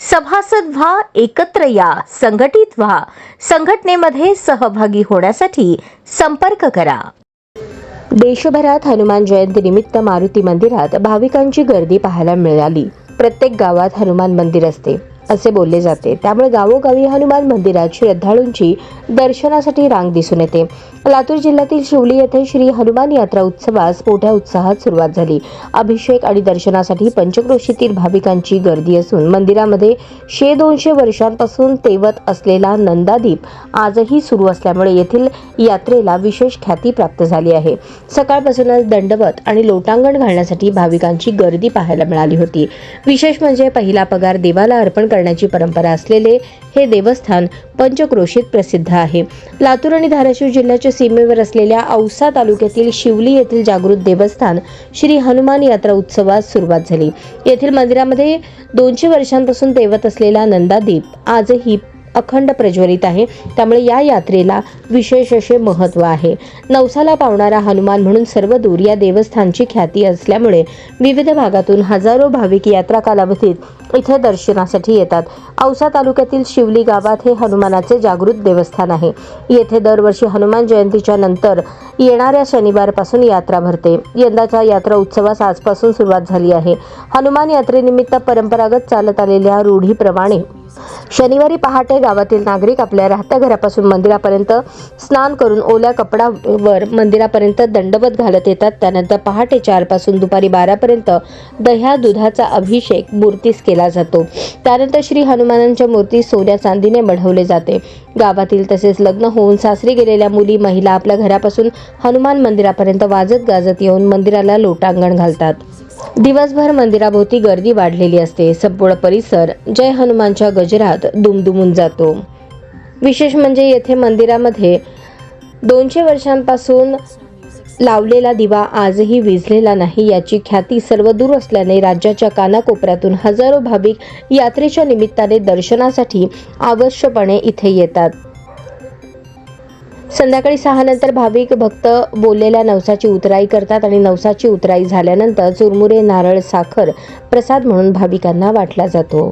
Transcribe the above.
सभासद व्हा एकत्र या संघटित व्हा. संघटनेमध्ये सहभागी होण्यासाठी संपर्क करा. देशभरात हनुमान जयंती निमित्त मारुती मंदिरात भाविकांची गर्दी पाहायला मिळाली. प्रत्येक गावात हनुमान मंदिर असते. असे बोलले जाते. त्यामुळे गावोगावी हनुमान मंदिरात श्रद्धाळूंची दर्शनासाठी रांग दिसून येते. लातूर जिल्ह्यातील शिवली येथे श्री हनुमान यात्रा उत्सवास मोठ्या उत्साहात सुरुवात झाली. अभिषेक आणि दर्शनासाठी पंचक्रोशीतील भाविकांची गर्दी असून मंदिरामध्ये शे दोनशे वर्षांपासून तेवत असलेला नंदादीप आजही सुरू असल्यामुळे येथील यात्रेला विशेष ख्याती प्राप्त झाली आहे. सकाळपासूनच दंडवत आणि लोटांगण घालण्यासाठी भाविकांची गर्दी पाहायला मिळाली होती. विशेष म्हणजे पहिला पगार देवाला अर्पण करण्याची परंपरा असलेले हे देवस्थान पंचक्रोशीत प्रसिद्ध आहे. लातूर आणि धाराशिव जिल्ह्याच्या सीमेवर असलेल्या औसा तालुक्यातील शिवली येथील जागृत देवस्थान श्री हनुमान यात्रा उत्सवास सुरुवात झाली. येथील मंदिरामध्ये दोनशे वर्षांपासून तेवत असलेला नंदादीप आजही अखंड प्रज्वलित आहे. त्यामुळे या यात्रेला विशेष असे महत्त्व आहे. नवसाला पावणारा हनुमान म्हणून सर्व दूर या देवस्थानची ख्याती असल्यामुळे विविध भागातून हजारो भाविक यात्रा कालावधीत इथे दर्शनासाठी येतात. औसा तालुक्यातील शिवली गावात हे हनुमानाचे जागृत देवस्थान आहे. येथे दरवर्षी हनुमान जयंतीच्या नंतर येणाऱ्या शनिवारपासून यात्रा भरते. यंदाच्या यात्रा उत्सवास आजपासून सुरुवात झाली आहे. हनुमान यात्रेनिमित्त परंपरागत चालत आलेल्या रूढीप्रमाणे शनिवारी पहाटे गावातील नागरिक आपल्या राहत्या घरापासून मंदिरापर्यंत स्नान करून ओल्या कपडावर मंदिरापर्यंत दंडवत घालत येतात. त्यानंतर पहाटे चारपासून दुपारी बारापर्यंत दह्या दुधाचा अभिषेक मूर्तीस केला जातो. त्यानंतर श्री हनुमानांच्या मूर्ती सोन्या चांदीने मढवले जाते. गावातील तसेच लग्न होऊन सासरी गेलेल्या मुली महिला आपल्या घरापासून हनुमान मंदिरापर्यंत वाजत गाजत येऊन मंदिराला लोटांगण घालतात. दिवसभर मंदिराभोवती गर्दी वाढलेली असते. संपूर्ण परिसर जय हनुमानच्या गजरात दुमदुमून जातो. विशेष म्हणजे येथे मंदिरामध्ये दोनशे वर्षांपासून लावलेला दिवा आजही विझलेला नाही. याची ख्याती सर्वदूर असल्याने राज्याच्या कानाकोपऱ्यातून हजारो भाविक यात्रेच्या निमित्ताने दर्शनासाठी आवश्यकपणे इथे येतात. संध्याकाळी सहा नंतर भाविक भक्त बोललेल्या नवसाची उतराई करतात आणि नवसाची उतराई झाल्यानंतर चुरमुरे नारळ साखर प्रसाद म्हणून भाविकांना वाटला जातो.